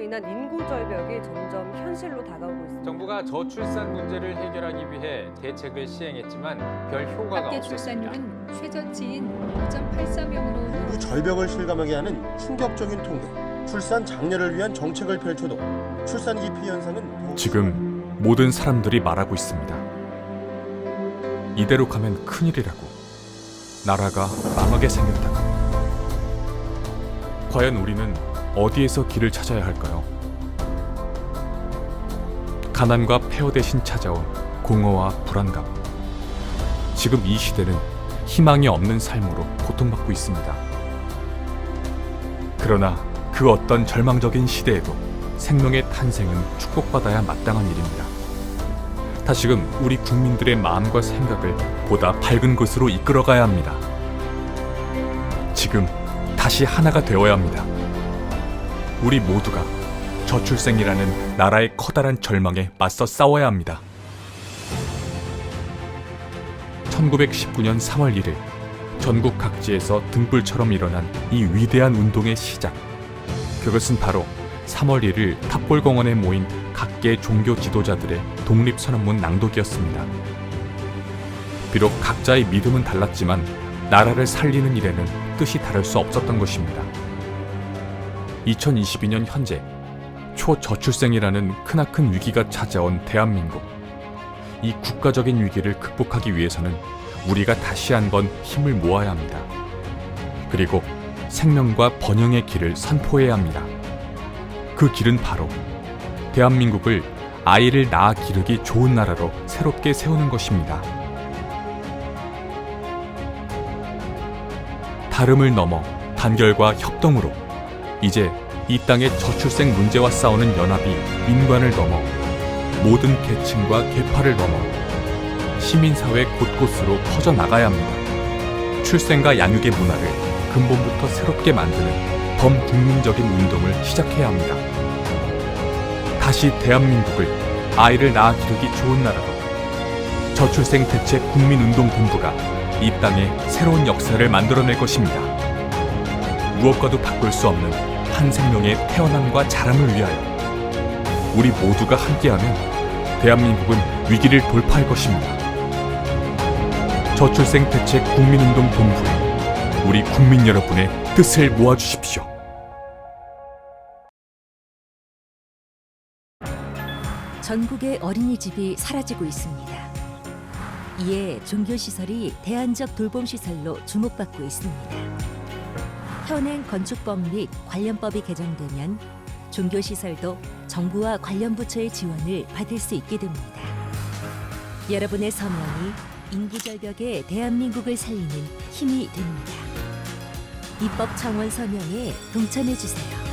인한 인구 절벽이 점점 현실로 다가오고 있습니다. 정부가 저출산 문제를 해결하기 위해 대책을 시행했지만 별 효과가 합계 없었습니다. 출산율은 최저치인 5.83명으로 인구 절벽을 실감하게 하는 충격적인 통계. 출산 장려를 위한 정책을 펼쳐도 출산 기피 현상은 지금 모든 사람들이 말하고 있습니다. 이대로 가면 큰일이라고. 나라가 망하게 생겼다고. 과연 우리는 어디에서 길을 찾아야 할까요? 가난과 폐허 대신 찾아온 공허와 불안감. 지금 이 시대는 희망이 없는 삶으로 고통받고 있습니다. 그러나 그 어떤 절망적인 시대에도 생명의 탄생은 축복받아야 마땅한 일입니다. 다시금 우리 국민들의 마음과 생각을 보다 밝은 곳으로 이끌어가야 합니다. 지금 다시 하나가 되어야 합니다. 우리 모두가 저출생이라는 나라의 커다란 절망에 맞서 싸워야 합니다. 1919년 3월 1일 전국 각지에서 등불처럼 일어난 이 위대한 운동의 시작. 그것은 바로 3월 1일 탑골공원에 모인 각계 종교 지도자들의 독립선언문 낭독이었습니다. 비록 각자의 믿음은 달랐지만 나라를 살리는 일에는 뜻이 다를 수 없었던 것입니다. 2022년 현재 초저출생이라는 크나큰 위기가 찾아온 대한민국. 이 국가적인 위기를 극복하기 위해서는 우리가 다시 한번 힘을 모아야 합니다. 그리고 생명과 번영의 길을 선포해야 합니다. 그 길은 바로 대한민국을 아이를 낳아 기르기 좋은 나라로 새롭게 세우는 것입니다. 다름을 넘어 단결과 협동으로 이제 이 땅의 저출생 문제와 싸우는 연합이 민관을 넘어 모든 계층과 계파를 넘어 시민사회 곳곳으로 퍼져나가야 합니다. 출생과 양육의 문화를 근본부터 새롭게 만드는 범국민적인 운동을 시작해야 합니다. 다시 대한민국을 아이를 낳아 기르기 좋은 나라로 저출생 대책 국민운동본부가 이 땅에 새로운 역사를 만들어낼 것입니다. 무엇과도 바꿀 수 없는 한 생명의 태어남과 자람을 위하여 우리 모두가 함께하면 대한민국은 위기를 돌파할 것입니다. 저출생 대책 국민운동 본부에 우리 국민 여러분의 뜻을 모아주십시오. 전국의 어린이집이 사라지고 있습니다. 이에 종교시설이 대안적 돌봄시설로 주목받고 있습니다. 현행 건축법 및 관련법이 개정되면 종교시설도 정부와 관련 부처의 지원을 받을 수 있게 됩니다. 여러분의 서명이 인구절벽의 대한민국을 살리는 힘이 됩니다. 입법 청원 서명에 동참해 주세요.